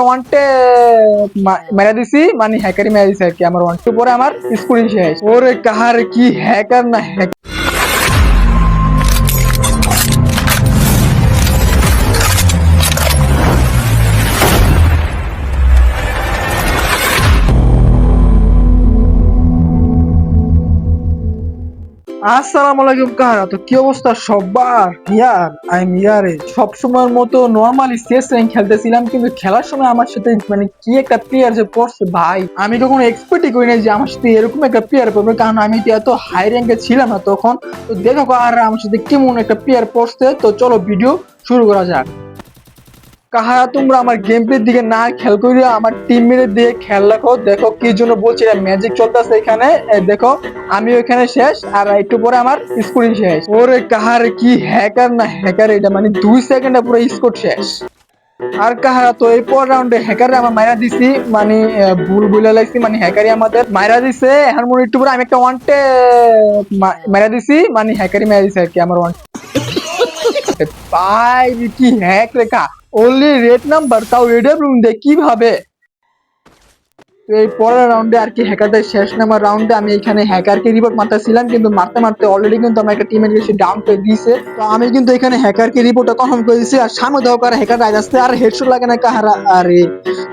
ওয়ানটে মেরা দিছি মানে হ্যাকারি মেরা দিছি আর কি আমার ওয়ান টু পরে আমার স্কুলিং শেষ ওরে কাহার কি হ্যাকার না হ্যাক আসসালামু আলাইকুম কাহারা তো কি অবস্থা সবার? ইয়ার আই এম ইয়ারে। সবসময়ের মতো নর্মালি শেষ র্যাঙ্ক খেলতেছিলাম, কিন্তু খেলার সময় আমার সাথে মানে কি একটা প্লেয়ার যে পড়ছে, ভাই? আমি কখনো এক্সপেক্টই করি না যে আমার সাথে এরকম একটা প্লেয়ার পড়বে, কারণ আমি তো এত হাই র্যাঙ্কে ছিলাম না তখন। তো দেখো আর আমার সাথে কেমন একটা প্লেয়ার পড়ছে, তো চলো ভিডিও শুরু করা যাক। কাহারা তোমরা আমার গেম প্লের দিকে না খেয়াল করিয়া আমার টিম মেটের দিকে খেয়াল রাখো। দেখো কি জন্য বলছি ম্যাজিক চলতেছে এখানে। দেখো আমি ওখানে শেষ, আর একটু পরে আমার স্কুলিং শেষ। ওরে কাহার কি হ্যাকার না হ্যাকার এটা মানে দুই সেকেন্ডে পুরো স্কোর শেষ। আর কাহারা তো এই পর রাউন্ডে হ্যাকারে আমার মাইরা দিছি মানে ভুল বলে লাগছি মানে হ্যাকারি আমাদের মাইরা দিছে। এখন মনে একটু পরে আমি একটা ওয়ান্টে মাইরা দিছি মানে হ্যাকারি মাইরা দিছে আর কি, আমার থাকে ভাই, কি হ্যাক লেখা? অনলি রেড নাম্বার তাও রেডের রুম দে, কীভাবে? এই পরের রাউন্ডে আর কি হ্যাকারদের শেষ নামার রাউন্ডে আমি এখানে হ্যাকারকে রিপোর্ট মারতেছিলাম, কিন্তু মারতে মারতে অলরেডি কিন্তু আমার একটা টিমের বেশি ডাউন করে দিয়েছে। তো আমি কিন্তু এখানে হ্যাকারকে রিপোর্টটা কনফার্ম করে দিয়েছি, আর সামনে দেওয়া কারণ হ্যাকার রাইজ আসতে আর হেডশট লাগে না কাহারা, আরে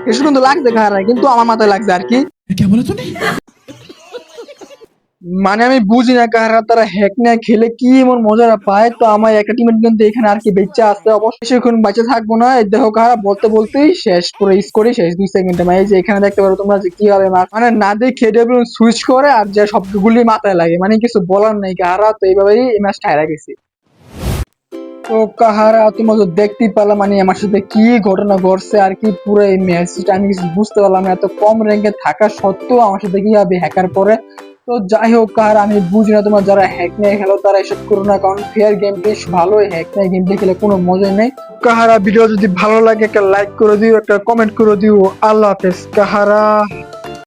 হেডশট কিন্তু লাগছে কাহারা, কিন্তু আমার মাথায় লাগছে আর কি। মানে আমি বুঝি না কাহারা তারা হ্যাক না খেলে কি এমন মজাটা পায়? তো আমার একটা টিমের কিন্তু এখানে আর কি বেঁচে আসছে অবশ্যই এখন বেঁচে থাকব না। এই দেখো কাহারা বলতে বলতেই শেষ পুরো স্কোরই শেষ দুই সেকেন্ডে মানে যে এখানে দেখতে পারো তোমরা যে মার মানে না দেখে ডব্লিউ সুইচ করে আর যে শব্দগুলি মাথায় লাগে। মানে কিছু বলার নেই কাহারা তো এইভাবেই এই ম্যাচটা হারা গেছি। তো কাহারা, তোমরা তো দেখতেই পারলাম মানে আমার সাথে কি ঘটনা ঘটছে আর কি পুরো এই ম্যাচটা আমি কিছু বুঝতে পারলাম না। এত কম র্যাঙ্কে থাকা সত্ত্বেও আমার সাথে কীভাবে হ্যাকার পরে তো যাই হোক কার আমি বুঝি না তোমার যারা হ্যাক নিয়ে খেলো, তারা এসব করো না, কারণ ফেয়ার গেম বেশ ভালোই হ্যাক নিয়ে গেম খেলে কোনো মজাই নেই। কাহারা ভিডিও যদি ভালো লাগে, একটা লাইক করে দিও, একটা কমেন্ট করে দিও। আল্লাহ হাফেজ। কাহারা